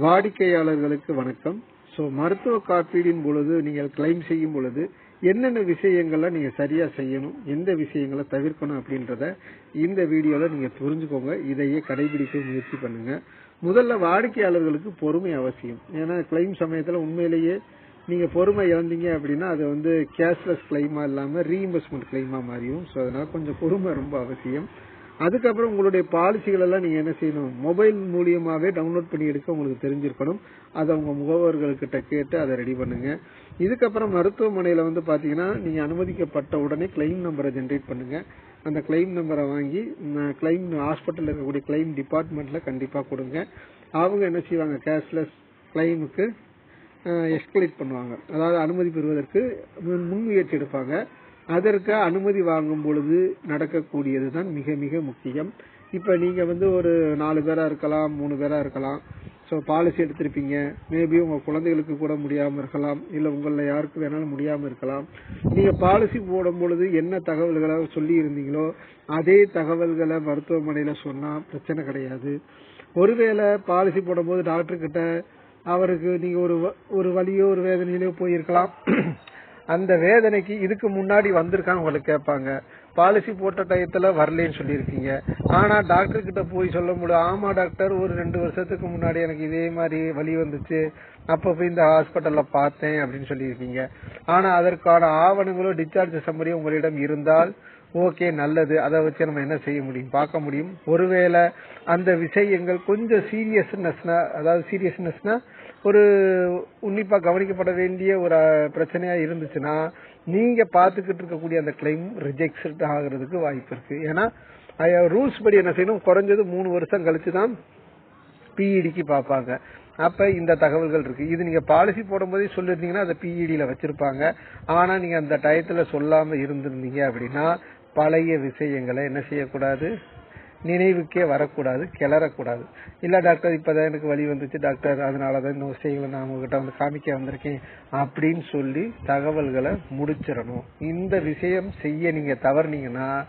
வாடிக்கையாளர்களுக்கு வணக்கம். ஸோ மருத்துவ காப்பீடின் பொழுது நீங்கள் கிளைம் செய்யும் பொழுது என்னென்ன விஷயங்களை நீங்கள் சரியாக செய்யணும் எந்த விஷயங்களை தவிர்க்கணும் அப்படின்றத இந்த வீடியோவில் நீங்கள் புரிஞ்சுக்கோங்க. இதையே கடைபிடிக்க முயற்சி பண்ணுங்க. முதல்ல வாடிக்கையாளர்களுக்கு பொறுமை அவசியம். ஏன்னா கிளைம் சமயத்தில் உண்மையிலேயே நீங்கள் பொறுமை இழந்தீங்க அப்படின்னா அது வந்து கேஷ்லெஸ் கிளைமா இல்லாமல் ரீஇம்பர்ஸ்மெண்ட் கிளைமா மாறியும் ஸோ அதனால் கொஞ்சம் பொறுமை ரொம்ப அவசியம். அதுக்கப்புறம் உங்களுடைய பாலிசிகள் எல்லாம் நீங்க என்ன செய்யணும்? மொபைல் மூலியமாவே டவுன்லோட் பண்ணி எடுக்க உங்களுக்கு தெரிஞ்சிருக்கணும். அதை உங்க முகவர்கள்கிட்ட கேட்டு அதை ரெடி பண்ணுங்க. இதுக்கப்புறம் மருத்துவமனையில வந்து பாத்தீங்கன்னா நீங்க அனுமதிக்கப்பட்ட உடனே கிளைம் நம்பரை ஜென்ரேட் பண்ணுங்க. அந்த கிளைம் நம்பரை வாங்கி கிளைம் ஹாஸ்பிட்டல் இருக்கக்கூடிய கிளைம் டிபார்ட்மெண்ட்ல கண்டிப்பா கொடுங்க. அவங்க என்ன செய்வாங்க? கேஷ்லெஸ் கிளைமுக்கு எஸ்கலேட் பண்ணுவாங்க. அதாவது அனுமதி பெறுவதற்கு முன்முயற்சி எடுப்பாங்க. அதற்கு அனுமதி வாங்கும் பொழுது நடக்கக்கூடியது தான் மிக மிக முக்கியம். இப்போ நீங்கள் வந்து ஒரு நாலு பேராக இருக்கலாம் மூணு பேராக இருக்கலாம். So policy எடுத்திருப்பீங்க. மேபி உங்கள் குழந்தைகளுக்கு கூட முடியாமல் இருக்கலாம். இல்லை உங்களில் யாருக்கு வேணாலும் முடியாமல் இருக்கலாம். நீங்கள் பாலிசி போடும் பொழுது என்ன தகவல்களை சொல்லி இருந்தீங்களோ அதே தகவல்களை மருத்துவமனையில் சொன்னால் பிரச்சனை கிடையாது. ஒருவேளை பாலிசி போடும்போது டாக்டர்கிட்ட அவருக்கு நீங்கள் ஒரு ஒரு வழியோ ஒரு வேதனையிலோ போயிருக்கலாம். அந்த வேதனைக்கு இதுக்கு முன்னாடி வந்திருக்கான்னு உங்களுக்கு கேட்பாங்க. பாலிசி போட்ட டயத்துல வரலன்னு சொல்லியிருக்கீங்க. ஆனா டாக்டர் கிட்ட போய் சொல்ல முடியும் ஆமா டாக்டர் ஒரு ரெண்டு வருஷத்துக்கு முன்னாடி எனக்கு இதே மாதிரி வலி வந்துச்சு. அப்ப போய் இந்த ஹாஸ்பிட்டல்ல பார்த்தேன் அப்படின்னு சொல்லியிருக்கீங்க. ஆனா அதற்கான ஆவணங்களோ டிஸ்சார்ஜ் சம்மரியும் உங்களிடம் இருந்தால் ஓகே நல்லது. அதை வச்சு நம்ம என்ன செய்ய முடியும்? பார்க்க முடியும். ஒருவேளை அந்த விஷயங்கள் கொஞ்சம் சீரியஸ்னஸ்னா அதாவது சீரியஸ்னஸ்னா ஒரு உன்னிப்பா கவனிக்கப்பட வேண்டிய ஒரு பிரச்சனையா இருந்துச்சுன்னா நீங்க பாத்துக்கிட்டு இருக்கக்கூடிய அந்த கிளைம் ரிஜெக்ட் ஆகிறதுக்கு வாய்ப்பு இருக்கு. ஏன்னா ரூல்ஸ் படி என்ன செய்யணும்? குறைஞ்சது மூணு வருஷம் கழிச்சு தான் பிஇடிக்கு பார்ப்பாங்க. அப்ப இந்த தகவல்கள் இருக்கு. இது நீங்க பாலிசி போடும்போதே சொல்லிருந்தீங்கன்னா அதை பிஇடியில வச்சிருப்பாங்க. ஆனா நீங்க அந்த டயத்துல சொல்லாம இருந்திருந்தீங்க அப்படின்னா பழைய விஷயங்களை என்ன செய்யக்கூடாது? நினைவுக்கே வரக்கூடாது கிளறக்கூடாது. இல்ல டாக்டர் இப்பதான் எனக்கு வழி வந்துச்சு டாக்டர் அதனாலதான் இந்த விஷயங்களை நான் உங்ககிட்ட வந்து காமிக்க வந்திருக்கேன் அப்படின்னு சொல்லி தகவல்களை முடிச்சிடணும். இந்த விஷயம் செய்ய நீங்க தவறுனீங்கன்னா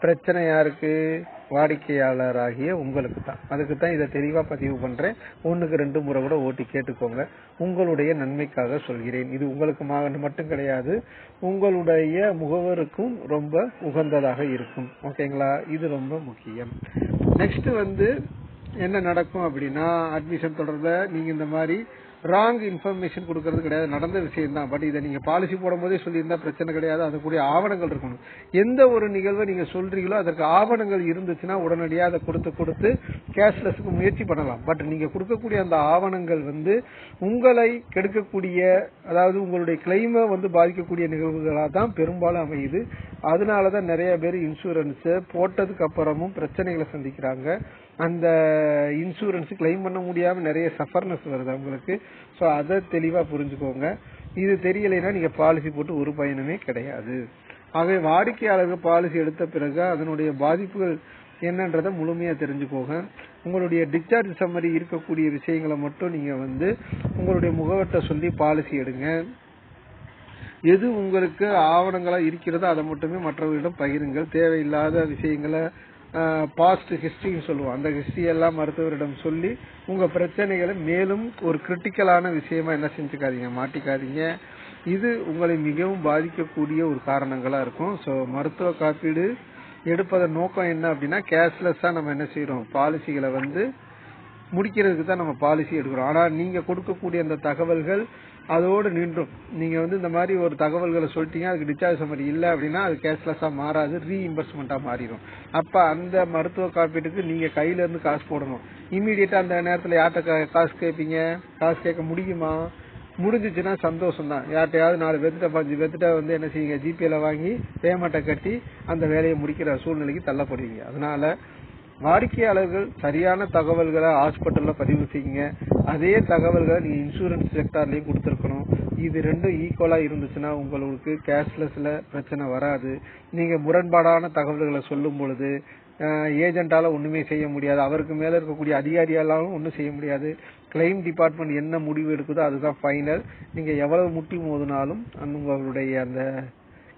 பிரச்சனை யாருக்கு வாடிக்கையாளராகிய உங்களுக்கு தான். அதுக்கு தான் இதை தெளிவா பதிவு பண்றேன். ஒண்ணுக்கு ரெண்டு முறை கூட ஓட்டி கேட்டுக்கோங்க. உங்களுடைய நன்மைக்காக சொல்கிறேன். இது உங்களுக்கு மட்டும் கிடையாது. உங்களுடைய முகவருக்கும் ரொம்ப உகந்ததாக இருக்கும். ஓகேங்களா? இது ரொம்ப முக்கியம். நெக்ஸ்ட் வந்து என்ன நடக்கும் அப்படின்னா அட்மிஷன் தொடர்ப நீங்க இந்த மாதிரி ராங் இன்ஃபர்மேஷன் கொடுக்கறது கிடையாது. நடந்த விஷயம் தான் பட் இதை நீங்க பாலிசி போடும் போதே சொல்லியிருந்தா பிரச்சனை கிடையாது. அதுக்குரிய ஆவணங்கள் இருக்கணும். எந்த ஒரு நிகழ்வை நீங்க சொல்றீங்களோ அதற்கு ஆவணங்கள் இருந்துச்சுன்னா உடனடியாக அதை கொடுத்து கொடுத்து கேஷ்லெஸ்க்கு முயற்சி பண்ணலாம். பட் நீங்க கொடுக்கக்கூடிய அந்த ஆவணங்கள் வந்து உங்களை கெடுக்கக்கூடிய அதாவது உங்களுடைய கிளைமை வந்து பாதிக்கக்கூடிய நிகழ்வுகளாக தான் பெரும்பாலும் அமையுது. அதனாலதான் நிறைய பேர் இன்சூரன்ஸ் போட்டதுக்கு அப்புறமும் பிரச்சனைகளை சந்திக்கிறாங்க. அந்த இன்சூரன்ஸ் கிளைம் பண்ண முடியாம நிறைய சஃபர்னஸ் வருது அவங்களுக்கு. ஸோ அதை தெளிவா புரிஞ்சுக்கோங்க. இது தெரியலைன்னா நீங்க பாலிசி போட்டு ஒரு பயனுமே கிடையாது. ஆகவே வாடிக்கையாளர்கள் பாலிசி எடுத்த பிறகு அதனுடைய பாதிப்புகள் என்னன்றதை முழுமையா தெரிஞ்சுக்கோங்க. உங்களுடைய டிஸ்சார்ஜ் சம்மரி இருக்கக்கூடிய விஷயங்களை மட்டும் நீங்க வந்து உங்களுடைய முகவர்கிட்ட சொல்லி பாலிசி எடுங்க. எது உங்களுக்கு ஆவணங்களா இருக்கிறதோ அதை மட்டுமே மற்றவர்களிடம் பகிருங்கள். தேவையில்லாத விஷயங்களை பாஸ்ட் ஹிஸ்டரின்னு சொல்லுவோம். அந்த ஹிஸ்டரி எல்லாம் மருத்துவரிடம் சொல்லி உங்க பிரச்சனைகளை மேலும் ஒரு கிரிட்டிக்கலான விஷயமா என்ன செஞ்சுக்காதீங்க மாட்டிக்காதீங்க. இது உங்களை மிகவும் பாதிக்கக்கூடிய ஒரு காரணங்களா இருக்கும். ஸோ மருத்துவ காப்பீடு எடுப்பதன் நோக்கம் என்ன அப்படின்னா கேஷ்லெஸ்ஸா நம்ம என்ன செய்யறோம் பாலிசிகளை வந்து முடிக்கிறதுக்கு தான் நம்ம பாலிசி எடுக்கிறோம். ஆனா நீங்க கொடுக்கக்கூடிய அந்த தகவல்கள் அதோடு நின்றும். நீங்க வந்து இந்த மாதிரி ஒரு தகவல்களை சொல்லிட்டீங்க அதுக்கு டிஸ்சார்ஜ் சம்மரி இல்ல அப்படின்னா அது கேஷ்லெஸ்ஸா மாறாது ரீஇம்பர்ஸ்மெண்டா மாறிடும். அப்ப அந்த மருத்துவ காப்பீட்டுக்கு நீங்க கையில இருந்து காசு போடணும். இமீடியட்டா அந்த நேரத்துல யார்கிட்ட காசு கேட்பீங்க காசு கேட்க முடியுமா? முடிஞ்சிச்சுன்னா சந்தோஷம் தான் யார்கிட்டயாவது நாலு பேர்த்திட்ட பஞ்சு பேர்த்திட்ட வந்து என்ன செய்யுங்க ஜிபேல வாங்கி பேமெண்ட்டை கட்டி அந்த வேலையை முடிக்கிற சூழ்நிலைக்கு தள்ளப்படுவீங்க. அதனால வாடிக்கையாளர்கள் சரியான தகவல்களை ஹாஸ்பிட்டல்ல பதிவு செய்யுங்க. அதே தகவல்களை நீங்க இன்சூரன்ஸ் செக்டார்லயும் கொடுத்துருக்கணும். இது ரெண்டும் ஈக்குவலா இருந்துச்சுன்னா உங்களுக்கு கேஷ்லெஸ்ல பிரச்சனை வராது. நீங்க முரண்பாடான தகவல்களை சொல்லும் பொழுது ஏஜென்டால ஒண்ணுமே செய்ய முடியாது. அவருக்கு மேல இருக்கக்கூடிய அதிகாரியாலும் ஒன்றும் செய்ய முடியாது. கிளைம் டிபார்ட்மெண்ட் என்ன முடிவு எடுக்குதோ அதுதான் ஃபைனல் நீங்க எவ்வளவு முட்டி மோதினாலும் அந்த உங்களுடைய அந்த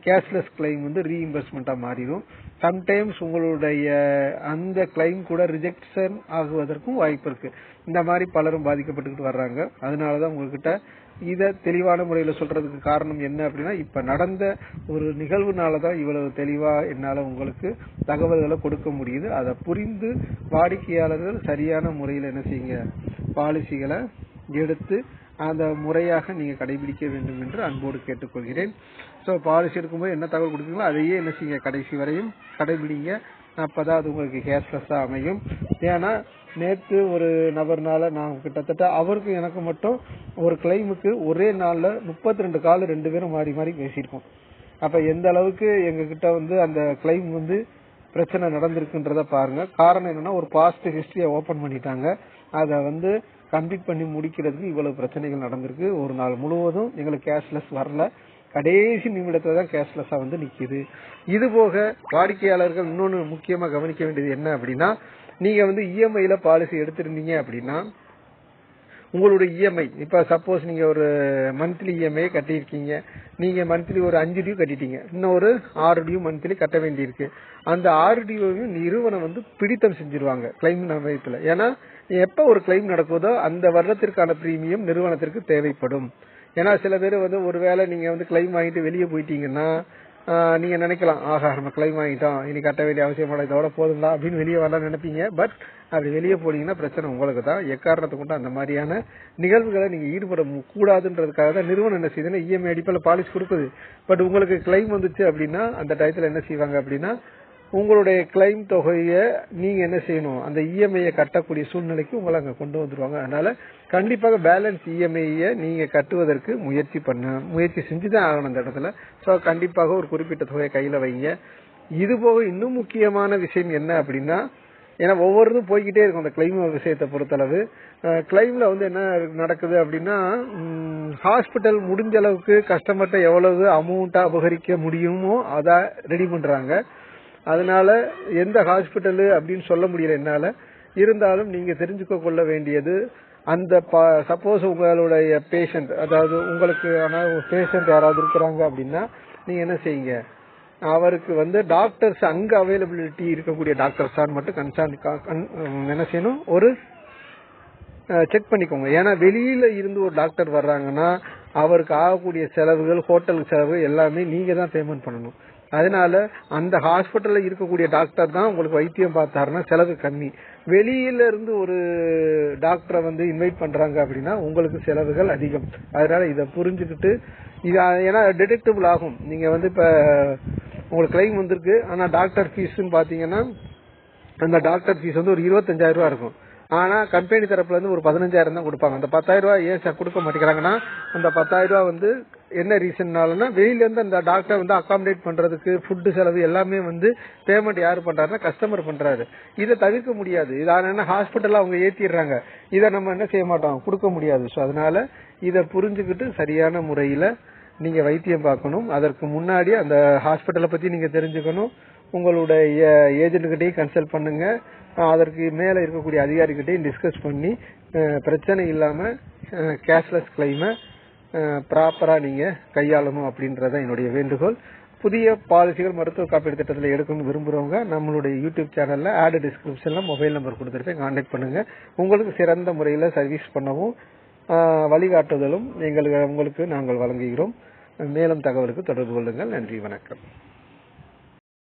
கேஷ்லெஸ் கிளைம் வந்து ரீஇம்பர்ஸ்மெண்ட்டாக மாறிடும். சம்டைம்ஸ் உங்களுடைய அந்த கிளைம் கூட ரிஜெக்ஷன் ஆகுவதற்கும் வாய்ப்பு இருக்கு. இந்த மாதிரி பலரும் பாதிக்கப்பட்டுக்கிட்டு வர்றாங்க. அதனாலதான் உங்ககிட்ட இதை தெளிவான முறையில் சொல்றதுக்கு காரணம் என்ன அப்படின்னா இப்ப நடந்த ஒரு நிகழ்வுனாலதான் இவ்வளவு தெளிவா என்னால உங்களுக்கு தகவல்களை கொடுக்க முடியுது. அதை புரிந்து வாடிக்கையாளர்கள் சரியான முறையில் என்ன செய்யுங்க? பாலிசிகளை எடுத்து அந்த முறையாக நீங்கள் கடைபிடிக்க வேண்டும் என்று அன்போடு கேட்டுக்கொள்கிறேன். ஸோ பாலிசி எடுக்கும்போது என்ன தகவல் கொடுக்குறீங்களோ அதையே என்ன செய்யுங்க? கடைசி வரையும் கடைபிடிங்க. அப்பதான் அது உங்களுக்கு ஹேர்லெஸ்ஸாக அமையும். ஏன்னா நேற்று ஒரு நபர்னால நான் கிட்டத்தட்ட அவருக்கு எனக்கு மட்டும் ஒரு கிளைமுக்கு ஒரே நாளில் முப்பத்தி ரெண்டு கால் ரெண்டு பேரும் மாறி மாறி பேசியிருக்கோம். அப்போ எந்த அளவுக்கு எங்ககிட்ட வந்து அந்த கிளைம் வந்து பிரச்சனை நடந்திருக்குன்றத பாருங்க. காரணம் என்னன்னா ஒரு பாஸ்ட் ஹிஸ்டரியை ஓபன் பண்ணிட்டாங்க. அதை வந்து கம்ப்ளீட் பண்ணி முடிக்கிறதுக்கு இவ்வளவு பிரச்சனைகள் நடந்திருக்கு. ஒரு நாள் முழுவதும் எங்களுக்கு கேஷ்லெஸ் வரல. கடைசி நிமிடத்துல தான் கேஷ்லெஸ்ஸா வந்து நிக்குது. இது போக வாடிக்கையாளர்கள் இன்னொன்னு முக்கியமா கவனிக்க வேண்டியது என்ன அப்படின்னா நீங்க வந்து இஎம்ஐல பாலிசி எடுத்திருந்தீங்க அப்படின்னா உங்களுடைய இஎம்ஐ இப்ப சப்போஸ் நீங்க ஒரு மந்த்லி இஎம்ஐ கட்டியிருக்கீங்க. நீங்க மந்த்லி ஒரு அஞ்சு டியூ கட்டிட்டீங்க. இன்னும் ஒரு ஆறு டியூ மந்த்லி கட்ட வேண்டியிருக்கு. அந்த ஆறு டியூவையும் நிறுவனம் வந்து பிடித்தம் செஞ்சிருவாங்க. கிளைம் நிலையத்துல ஏன்னா எப்ப ஒரு கிளைம் நடக்குதோ அந்த வருடத்திற்கான பிரீமியம் நிறுவனத்திற்கு தேவைப்படும். ஏன்னா சில பேர் வந்து ஒருவேளை நீங்க வந்து கிளைம் வாங்கிட்டு வெளியே போயிட்டீங்கன்னா நீங்க நினைக்கலாம் ஆகா நம்ம கிளைம் வாங்கிட்டோம். இனி கட்ட வேண்டிய அவசியம் இல்லை. இதோட போதுங்களா அப்படின்னு வெளியே வரலாம் நினைப்பீங்க. பட் அப்படி வெளியே போனீங்கன்னா பிரச்சனை உங்களுக்கு தான். எக்காரணத்தை கொண்டு அந்த மாதிரியான நிகழ்வுகளை நீங்க ஈடுபட கூடாதுன்றதுக்காக தான் நிறுவனம் என்ன செய்யுதுன்னா இஎம்ஐ அடிப்பில் பாலிசி கொடுக்குது. பட் உங்களுக்கு கிளைம் வந்துச்சு அப்படின்னா அந்த டயத்தில் என்ன செய்வாங்க அப்படின்னா உங்களுடைய கிளைம் தொகையை நீங்க என்ன செய்யணும்? அந்த இஎம்ஐயை கட்டக்கூடிய சூழ்நிலைக்கு உங்களை அங்க கொண்டு வந்துருவாங்க. அதனால கண்டிப்பாக பேலன்ஸ் இஎம்ஐயை நீங்க கட்டுவதற்கு முயற்சி பண்ண முயற்சி செஞ்சுதான் ஆகணும் அந்த இடத்துல. ஸோ கண்டிப்பாக ஒரு குறிப்பிட்ட தொகையை கையில வைங்க. இது போக இன்னும் முக்கியமான விஷயம் என்ன அப்படின்னா ஏன்னா ஒவ்வொருதும் போய்கிட்டே இருக்கும் அந்த கிளைம் விஷயத்தை பொறுத்தளவு. கிளைம்ல வந்து என்ன நடக்குது அப்படின்னா ஹாஸ்பிட்டல் முடிஞ்ச அளவுக்கு கஸ்டமர்கிட்ட எவ்வளவு அமௌண்ட்டா அபகரிக்க முடியுமோ அதை ரெடி பண்றாங்க. அதனால எந்த ஹாஸ்பிட்டலு அப்படின்னு சொல்ல முடியல என்னால. இருந்தாலும் நீங்க தெரிஞ்சுக்க கொள்ள வேண்டியது அந்த சப்போஸ் உங்களுடைய பேஷண்ட் அதாவது உங்களுக்கு பேஷண்ட் யாராவது இருக்கிறாங்க அப்படின்னா நீங்க என்ன செய்யுங்க? அவருக்கு வந்து டாக்டர்ஸ் அங்க அவைலபிலிட்டி இருக்கக்கூடிய டாக்டர்ஸான்னு மட்டும் கன்சர்ன் என்ன செய்யணும்? ஒரு செக் பண்ணிக்கோங்க. ஏன்னா வெளியில இருந்து ஒரு டாக்டர் வர்றாங்கன்னா அவருக்கு ஆகக்கூடிய செலவுகள் ஹோட்டல் செலவு எல்லாமே நீங்க தான் பேமெண்ட் பண்ணணும். அதனால அந்த ஹாஸ்பிட்டல்ல இருக்கக்கூடிய டாக்டர் தான் உங்களுக்கு வைத்தியம் பார்த்தாருன்னா செலவு கம்மி. வெளியில இருந்து ஒரு டாக்டரை வந்து இன்வைட் பண்றாங்க அப்படின்னா உங்களுக்கு செலவுகள் அதிகம். அதனால இதை புரிஞ்சுக்கிட்டு இது ஏன்னா டிடெக்டபிள் ஆகும். நீங்க வந்து இப்ப உங்களுக்கு கிளைம் வந்திருக்கு ஆனா டாக்டர் ஃபீஸ்ன்னு பாத்தீங்கன்னா அந்த டாக்டர் ஃபீஸ் வந்து ஒரு இருபத்தஞ்சாயிரம் ரூபா இருக்கும். ஆனா கம்பெனி தரப்புல இருந்து ஒரு பதினஞ்சாயிரம் தான் கொடுப்பாங்க. அந்த பத்தாயிரம் ரூபாய் ஏன் கொடுக்க மாட்டேங்கிறாங்கன்னா அந்த பத்தாயிரம் ரூபாய் வந்து என்ன ரீசன்னாலன்னா வெளியில இருந்து அந்த டாக்டர் வந்து அகாமடேட் பண்றதுக்கு ஃபுட்டு செலவு எல்லாமே வந்து பேமெண்ட் யாரு பண்றாருன்னா கஸ்டமர் பண்றாரு. இதை தவிர்க்க முடியாது. இது என்ன ஹாஸ்பிட்டல்ல அவங்க ஏத்திடுறாங்க. இதை நம்ம என்ன செய்ய மாட்டோம்? கொடுக்க முடியாது. ஸோ அதனால இதை புரிஞ்சுக்கிட்டு சரியான முறையில நீங்க வைத்தியம் பார்க்கணும். அதற்கு முன்னாடி அந்த ஹாஸ்பிட்டலை பத்தி நீங்க தெரிஞ்சுக்கணும். உங்களுடைய ஏஜென்ட்கிட்டையும் கன்சல்ட் பண்ணுங்க. அதற்கு மேல இருக்கக்கூடிய அதிகாரிகிட்டையும் டிஸ்கஸ் பண்ணி பிரச்சனை இல்லாம கேஷ்லெஸ் கிளைமை ப்ராப்பராக நீங்கள் கையாளணும் அப்படின்றத என்னுடைய வேண்டுகோள். புதிய பாலிசிகள் மருத்துவ காப்பீடு திட்டத்தில் எடுக்கணும்னு விரும்புகிறவங்க நம்மளுடைய யூடியூப் சேனலில் ஆடு டிஸ்கிரிப்ஷனில் மொபைல் நம்பர் கொடுத்துருப்பேன் கான்டாக்ட் பண்ணுங்கள் உங்களுக்கு சிறந்த முறையில் சர்வீஸ் பண்ணவும் வழிகாட்டுதலும் எங்களுக்கு உங்களுக்கு நாங்கள் வழங்குகிறோம். மேலும் தகவலுக்கு தொடர்பு கொள்ளுங்கள். நன்றி வணக்கம்.